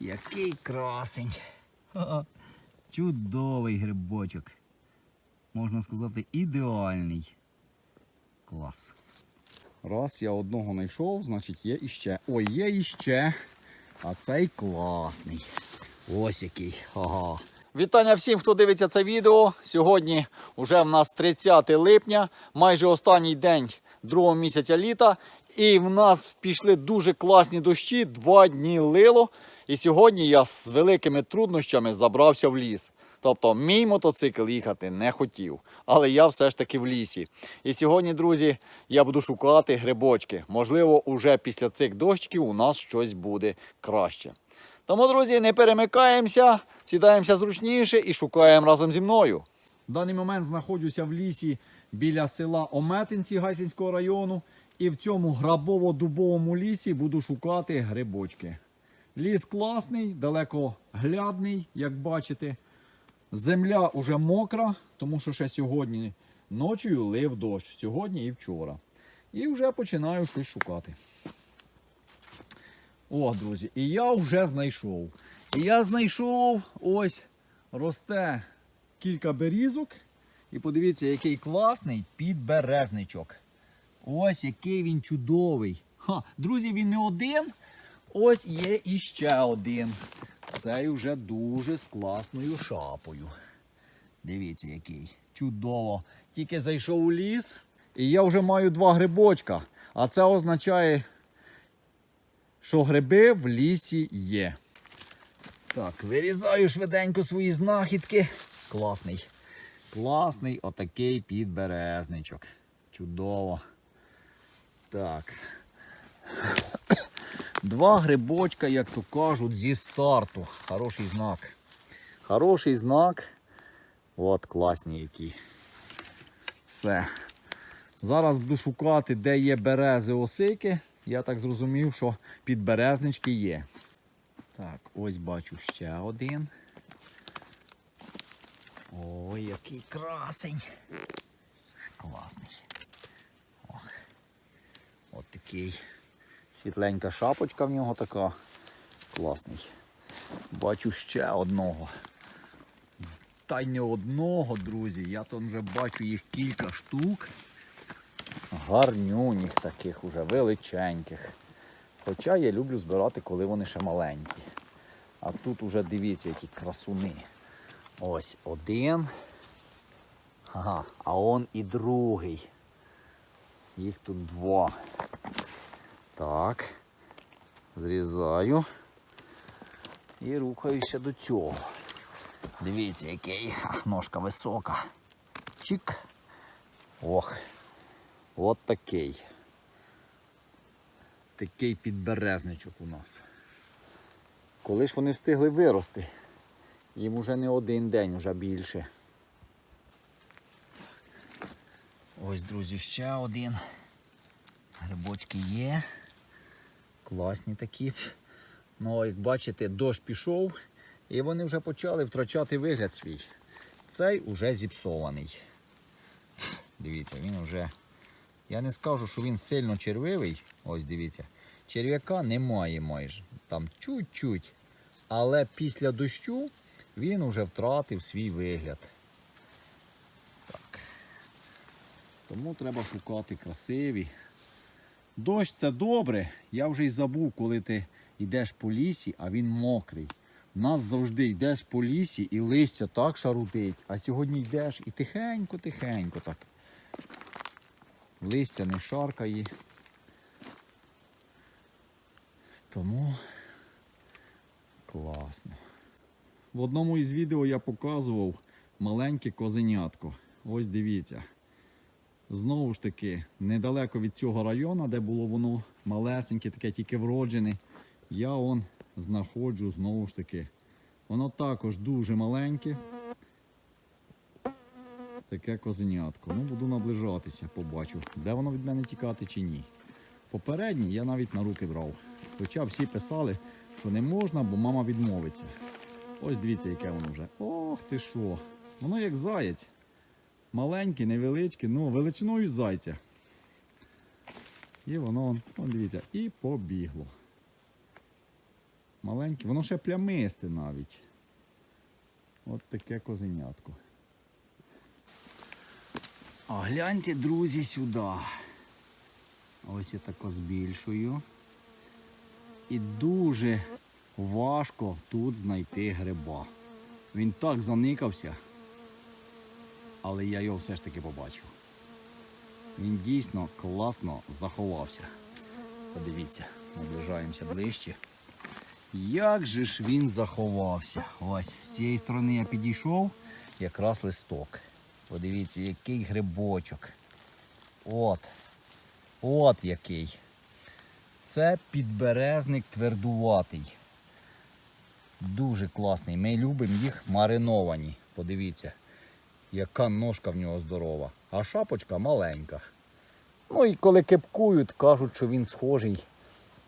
Який красень. Чудовий грибочок. Можна сказати, ідеальний. Клас. Раз я одного знайшов, значить є іще. Ой, є іще. А цей класний. Ось який. Ага. Вітання всім, хто дивиться це відео. Сьогодні вже в нас 30 липня, майже останній день другого місяця літа. І в нас пішли дуже класні дощі, два дні лило. І сьогодні я з великими труднощами забрався в ліс. Тобто мій мотоцикл їхати не хотів, але я все ж таки в лісі. І сьогодні, друзі, я буду шукати грибочки. Можливо, уже після цих дощиків у нас щось буде краще. Тому, друзі, не перемикаємося, сідаємося зручніше і шукаємо разом зі мною. В даний момент знаходжуся в лісі біля села Ометинці Гайсинського району. І в цьому грабово-дубовому лісі буду шукати грибочки. Ліс класний, далекоглядний, як бачите. Земля уже мокра, тому що ще сьогодні ночою лив дощ, сьогодні і вчора. І вже починаю щось шукати. О, друзі, і я вже знайшов. І я знайшов ось росте кілька берізок. І подивіться, який класний підберезничок. Ось який він чудовий. Ха, друзі, він не один. Ось є іще один. Цей вже дуже з класною шапою. Дивіться, який. Чудово. Тільки зайшов у ліс, і я вже маю два грибочка. А це означає, що гриби в лісі є. Так, вирізаю швиденько свої знахідки. Класний. Класний отакий підберезничок. Чудово. Так. Два грибочка, як то кажуть, зі старту. Хороший знак. Хороший знак. От, класні які. Все. Зараз буду шукати, де є берези осики. Я так зрозумів, що підберезнички є. Так, ось бачу ще один. Ой, який красень. Класний. Ох. От такий. Світленька шапочка в нього така. Класний. Бачу ще одного. Та й не одного, друзі. Я там вже бачу їх кілька штук. Гарнюніх таких уже, величеньких. Хоча я люблю збирати, коли вони ще маленькі. А тут уже дивіться, які красуни. Ось один. Ага, а он і другий. Їх тут два. Так. Зрізаю. І рухаюся до цього. Дивіться, який ножка висока. Чик. Ох. От такий. Такий підберезничок у нас. Коли ж вони встигли вирости? Їм уже не один день, уже більше. Ось, друзі, ще один. Грибочки є. Класні такі. Ну, як бачите, дощ пішов і вони вже почали втрачати вигляд свій. Цей уже зіпсований. Дивіться, він вже. Я не скажу, що він сильно червивий. Ось дивіться. Черв'яка немає майже. Там чуть-чуть. Але після дощу він уже втратив свій вигляд. Так. Тому треба шукати красиві. Дощ це добре. Я вже й забув, коли ти йдеш по лісі, а він мокрий. У нас завжди йдеш по лісі і листя так шарудить, а сьогодні йдеш і тихенько-тихенько так. Листя не шаркає. Тому класно. В одному із відео я показував маленьке козенятко. Ось дивіться. Знову ж таки, недалеко від цього району, де було воно малесеньке, таке тільки вроджене, я он знаходжу знову ж таки. Воно також дуже маленьке. Таке козенятко. Ну, буду наближатися, побачу, де воно від мене тікати чи ні. Попередній я навіть на руки брав. Хоча всі писали, що не можна, бо мама відмовиться. Ось дивіться, яке воно вже. Ох ти що. Воно як заєць. Маленьке, невеличке, ну, величиною зайця. І воно, он, он дивіться, і побігло. Маленьке, воно ще плямисте навіть. От таке козенятко. А гляньте, друзі, сюди. Ось я тако збільшую. І дуже важко тут знайти гриба. Він так заникався, але я його все ж таки побачив. Він дійсно класно заховався. Подивіться, наближаємося ближче. Як же ж він заховався? Ось з цієї сторони я підійшов, якраз листок. Подивіться, який грибочок. От. От який. Це підберезник твердуватий. Дуже класний. Ми любимо їх мариновані. Подивіться, яка ножка в нього здорова. А шапочка маленька. Ну і коли кепкують, кажуть, що він схожий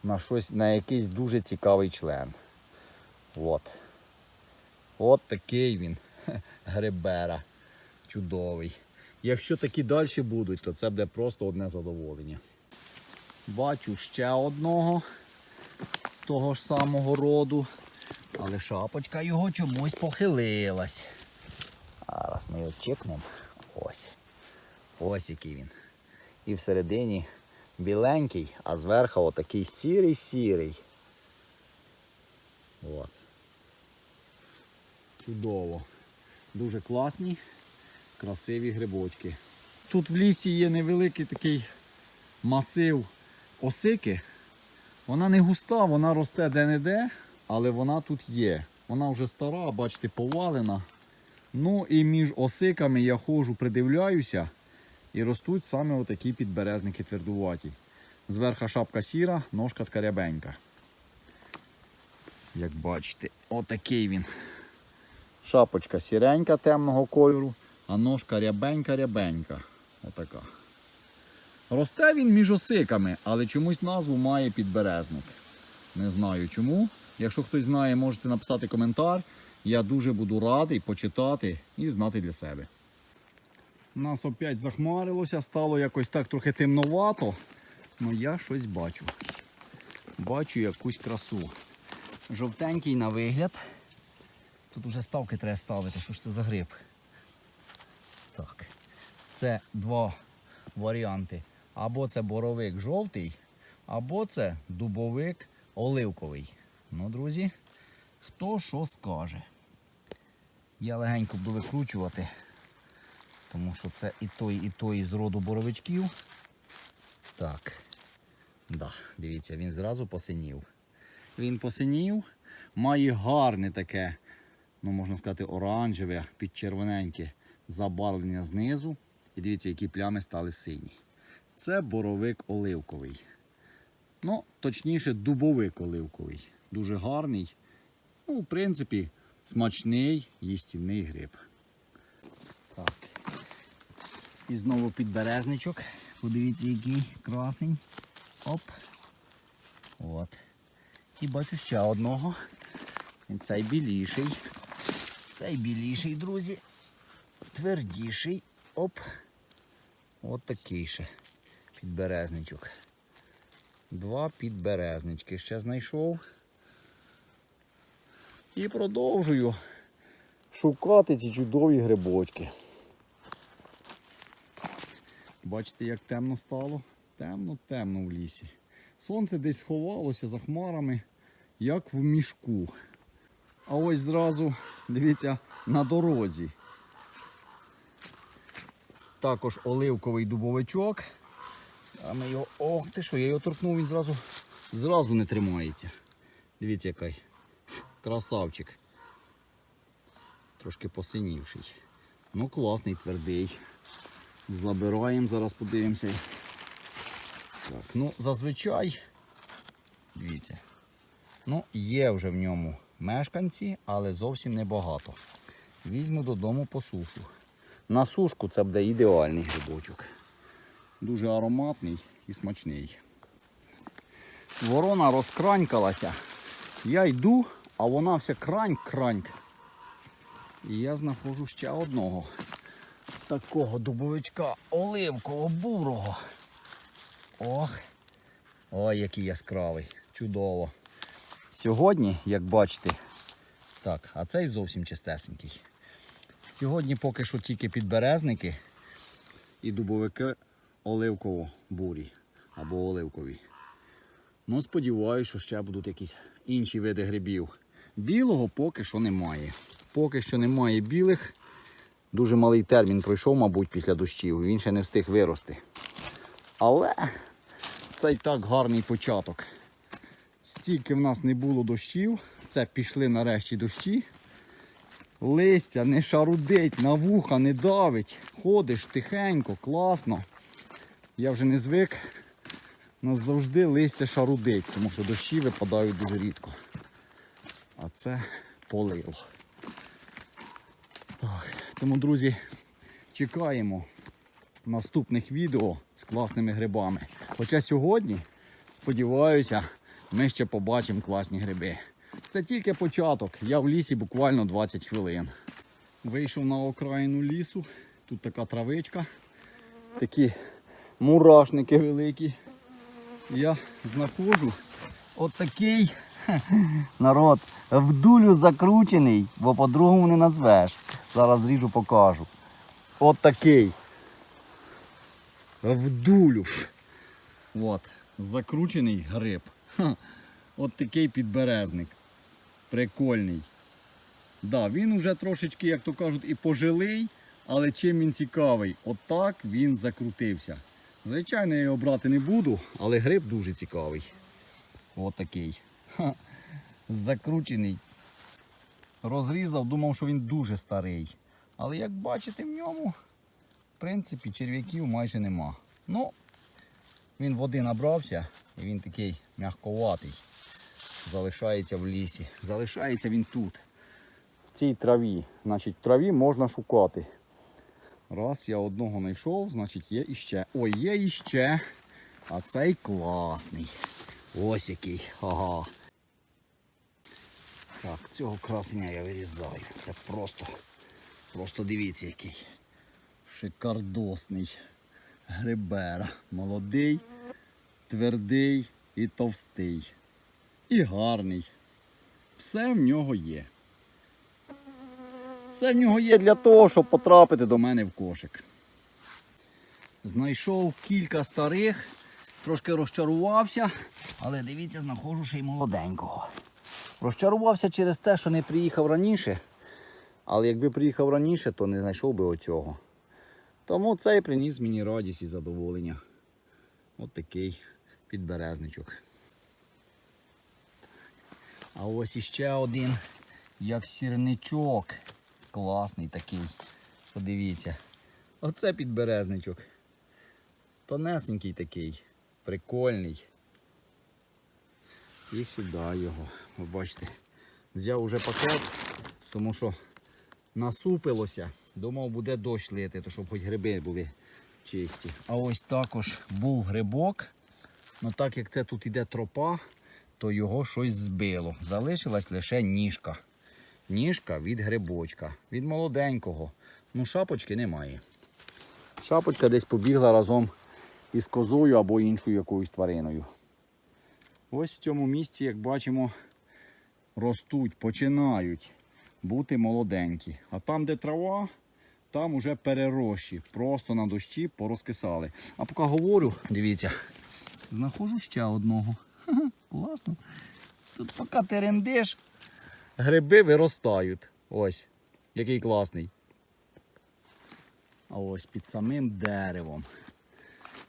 на щось, на якийсь дуже цікавий член. От. От такий він. Грибера. Чудовий. Якщо такі далі будуть, то це буде просто одне задоволення. Бачу ще одного з того ж самого роду. Але шапочка його чомусь похилилась. Зараз ми його чекнемо. Ось. Ось який він. І всередині біленький, а зверху отакий сірий-сірий. От. Чудово. Дуже класні, красиві грибочки. Тут в лісі є невеликий такий масив осики. Вона не густа, вона росте де-не-де, але вона тут є. Вона вже стара, бачите, повалена. Ну і між осиками я ходжу, придивляюся. І ростуть саме отакі підберезники твердуваті. Зверха шапка сіра, ножка ткарябенька. Як бачите, отакий він. Шапочка сіренька темного кольору, а ножка рябенька-рябенька. Отака. Росте він між осиками, але чомусь назву має підберезник. Не знаю чому. Якщо хтось знає, можете написати коментар. Я дуже буду радий почитати і знати для себе. Нас опять захмарилося, стало якось так трохи темновато. Ну я щось бачу. Бачу якусь красу. Жовтенький на вигляд. Тут уже ставки треба ставити, що ж це за гриб. Так. Це два варіанти. Або це боровик жовтий, або це дубовик оливковий. Ну, друзі, хто що скаже. Я легенько буду викручувати, тому що це і той, і той з роду боровичків. Так. Да, дивіться, він зразу посинів. Він посинів, має гарне таке, ну можна сказати, оранжеве, підчервоненьке забарвлення знизу. І дивіться, які плями стали сині. Це боровик оливковий. Ну, точніше, дубовик оливковий. Дуже гарний. Ну, в принципі, смачний їстівний гриб. Так. І знову підберезничок. Подивіться, який красень. Оп. От. І бачу ще одного. Цей біліший. Цей біліший, друзі. Твердіший. Оп. От такий ще підберезничок. Два підберезнички ще знайшов. І продовжую шукати ці чудові грибочки. Бачите, як темно стало? Темно-темно в лісі. Сонце десь сховалося за хмарами, як в мішку. А ось зразу, дивіться, на дорозі. Також оливковий дубовичок. А ми його. Ох ти що, я його торкнув, він зразу, зразу не тримається. Дивіться, який красавчик. Трошки посинівший. Ну, класний, твердий. Забираємо, зараз подивимося. Так, ну, зазвичай, дивіться, ну, є вже в ньому мешканці, але зовсім небагато. Візьму додому по сушу. На сушку це буде ідеальний грибочок. Дуже ароматний і смачний. Ворона розкранькалася. Я йду, а вона вся краньк-краньк. І я знаходжу ще одного такого дубовичка оливкового бурого. Ох. Ой, який яскравий. Чудово. Сьогодні, як бачите, так, а цей зовсім чистесенький. Сьогодні поки що тільки підберезники і дубовики оливково-бурі або оливкові. Ну, сподіваюся, що ще будуть якісь інші види грибів. Білого поки що немає. Поки що немає білих. Дуже малий термін пройшов, мабуть, після дощів. Він ще не встиг вирости. Але це й так гарний початок. Стільки в нас не було дощів, це пішли нарешті дощі. Листя не шарудить, на вуха не давить. Ходиш тихенько, класно. Я вже не звик. Нас завжди листя шарудить, тому що дощі випадають дуже рідко. А це полило. Так, тому, друзі, чекаємо наступних відео з класними грибами. Хоча сьогодні, сподіваюся, ми ще побачимо класні гриби. Це тільки початок. Я в лісі буквально 20 хвилин. Вийшов на окраїну лісу. Тут така травичка, такі мурашники великі. Я знаходжу отакий народ в дулю закручений, бо по-другому не назвеш. Зараз зріжу, покажу. От такий. В дулю. От, закручений гриб. От такий підберезник. Прикольний. Да, він уже трошечки, як то кажуть, і пожилий, але чим він цікавий? Отак він закрутився. Звичайно, я його брати не буду, але гриб дуже цікавий. От такий. Закручений. Розрізав, думав, що він дуже старий. Але як бачите, в ньому, в принципі, черв'яків майже нема. Ну, він води набрався і він такий м'ягковатий. Залишається в лісі. Залишається він тут. В цій траві. Значить, траві можна шукати. Раз, я одного знайшов, значить є іще. Ой, є іще. А цей класний. Ось який. Ага. Так, цього красення я вирізаю. Це просто, просто дивіться який. Шикардосний грибера. Молодий, твердий і товстий. І гарний. Все в нього є. Все в нього є для того, щоб потрапити до мене в кошик. Знайшов кілька старих, трошки розчарувався, але дивіться, знаходжу ще й молоденького. Розчарувався через те, що не приїхав раніше. Але якби приїхав раніше, то не знайшов би оцього. Тому цей приніс мені радість і задоволення. От такий підберезничок. А ось іще один, як сірничок. Класний такий. Подивіться. Оце підберезничок. Тонесенький такий, прикольний. І сюди його. Ви бачите, взяв уже пакет, тому що насупилося. Думав, буде дощ лити, то щоб хоч гриби були чисті. А ось також був грибок. Ну так як це тут іде тропа, то його щось збило. Залишилась лише ніжка. Ніжка від грибочка, від молоденького. Ну, шапочки немає. Шапочка десь побігла разом із козою або іншою якоюсь твариною. Ось в цьому місці, як бачимо, ростуть, починають бути молоденькі. А там, де трава, там уже перерощі. Просто на дощі порозкисали. А поки говорю, дивіться, знаходжу ще одного. Класно. Тут поки терендиш, гриби виростають. Ось, який класний. А ось під самим деревом.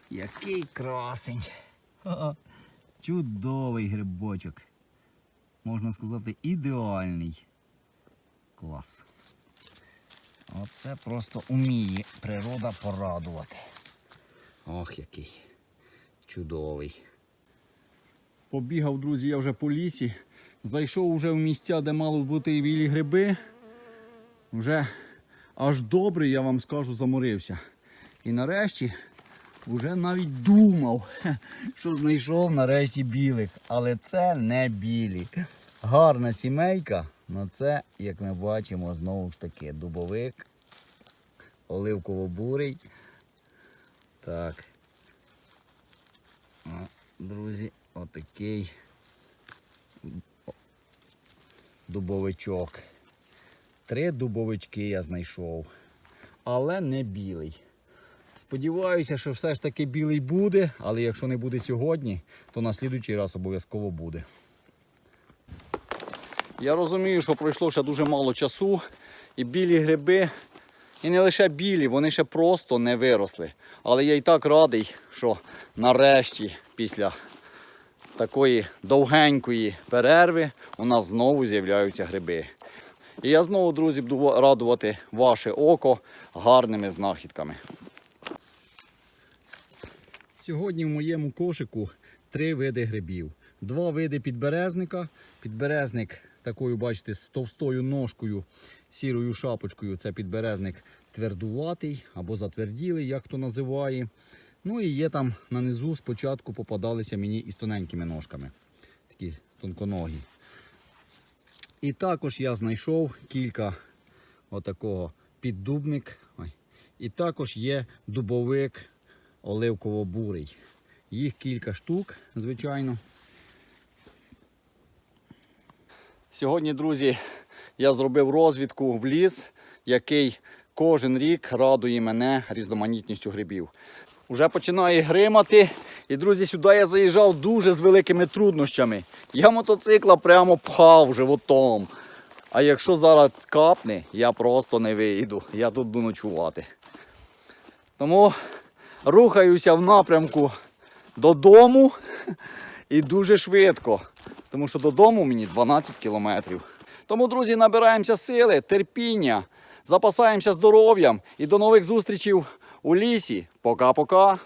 Який красень. Чудовий грибочок. Можна сказати, ідеальний. Клас. Оце просто уміє природа порадувати. Ох, який чудовий. Побігав, друзі, я вже по лісі. Зайшов вже в місця, де мало бути білі гриби. Вже аж добре, я вам скажу, заморився. І нарешті вже навіть думав, що знайшов нарешті білих. Але це не білі. Гарна сімейка, але це, як ми бачимо, знову ж таки дубовик, оливково-бурий. Так. Друзі, отакий дубовичок. Три дубовички я знайшов. Але не білий. Сподіваюся, що все ж таки білий буде, але якщо не буде сьогодні, то на слідуючий раз обов'язково буде. Я розумію, що пройшло ще дуже мало часу, і білі гриби, і не лише білі, вони ще просто не виросли. Але я і так радий, що нарешті, після такої довгенької перерви, у нас знову з'являються гриби. І я знову, друзі, буду радувати ваше око гарними знахідками. Сьогодні в моєму кошику три види грибів. Два види підберезника. Підберезник такою, бачите, з товстою ножкою, сірою шапочкою. Це підберезник твердуватий або затверділий, як хто називає. Ну і є там на низу спочатку попадалися мені із тоненькими ножками. Такі тонконогі. І також я знайшов кілька отакого піддубник. І також є дубовик оливково-бурий. Їх кілька штук, звичайно. Сьогодні, друзі, я зробив розвідку в ліс, який кожен рік радує мене різноманітністю грибів. Уже починає гримати. І, друзі, сюди я заїжджав дуже з великими труднощами. Я мотоцикла прямо пхав животом. А якщо зараз капне, я просто не вийду. Я тут буду ночувати. Тому рухаюся в напрямку додому і дуже швидко. Тому що додому мені 12 кілометрів. Тому, друзі, набираємося сили, терпіння, запасаємося здоров'ям і до нових зустрічей у лісі. Пока-пока.